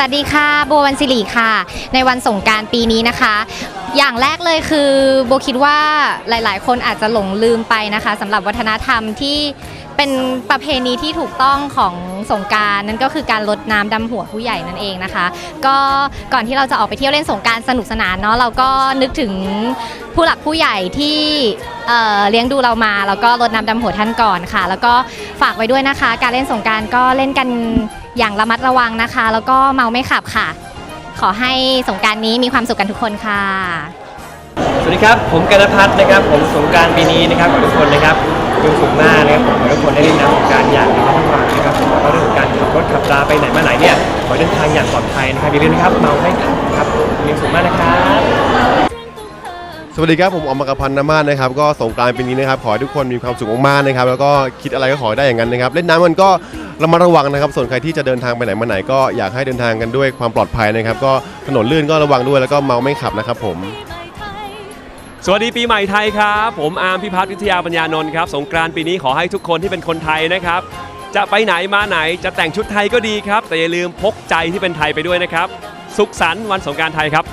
สวัสดีค่ะโบวันสิริค่ะ ในวันสงการปีนี้นะคะ อย่างแรกเลยคือโบคิดว่าหลาย ๆ คนอาจจะหลงลืมไปนะคะสำหรับวัฒนธรรมที่ เป็นประเพณีที่ถูกต้องของสงการนั่นก็คือการลดน้ำดำหัวผู้ใหญ่นั่นเองนะคะ ก็ก่อนที่เราจะออกไปเที่ยวเล่นสงการสนุกสนานเนาะเราก็นึกถึงผู้หลักผู้ใหญ่ที่เเลี้ยงดูเรามา แล้วก็ลดน้ำดำหัวท่านก่อนค่ะ แล้วก็ฝากไว้ด้วยนะคะ การเล่นสงการก็เล่นกันอย่างระมัดระวังนะคะ แล้วก็เมาไม่ขับค่ะ ขอให้สงการนี้มีความสุขกันทุกคนค่ะ สวัสดีครับ ผมกนพัฒน์นะครับ ผมสงการปีนี้นะครับทุกคนนะครับ มีสุขมากนะครับผมขอทุกคนได้เล่นน้ำสงกรารอย่างระมัดระวังนะครับผมแล้วก็เรื่องของการขับรถขับราไปไหนมาไหนเนี่ยขอให้เดินทางอย่างปลอดภัยนะครับอย่าลืมนะครับเมาไม่ขับครับมีสุขมากนะครับ สวัสดีครับผมอมรพันธ์นามาศนะครับก็สงกรานต์ปีนี้นะครับขอให้ทุกคนมีความสุขมากๆนะครับแล้วก็คิดอะไรก็ขอให้ได้อย่างนั้นนะครับเล่นน้ำมันก็ระมัดระวังนะครับ ส่วนใครที่จะเดินทางไปไหนมาไหนก็อยากให้เดินทางกันด้วยความปลอดภัยนะครับก็ถนนลื่นก็ระวังด้วยแล้วก็เมาไม่ขับนะครับผม สวัสดีปีใหม่ไทยครับ ผมอาร์มพิพัฒน์วิทยาปัญญานนท์ครับ สงกรานต์ปีนี้ขอให้ทุกคนที่เป็นคนไทยนะครับ จะไปไหนมาไหนจะแต่งชุดไทยก็ดีครับ แต่อย่าลืมพกใจที่เป็นไทยไปด้วยนะครับ สุขสันต์วันสงกรานต์ไทยครับ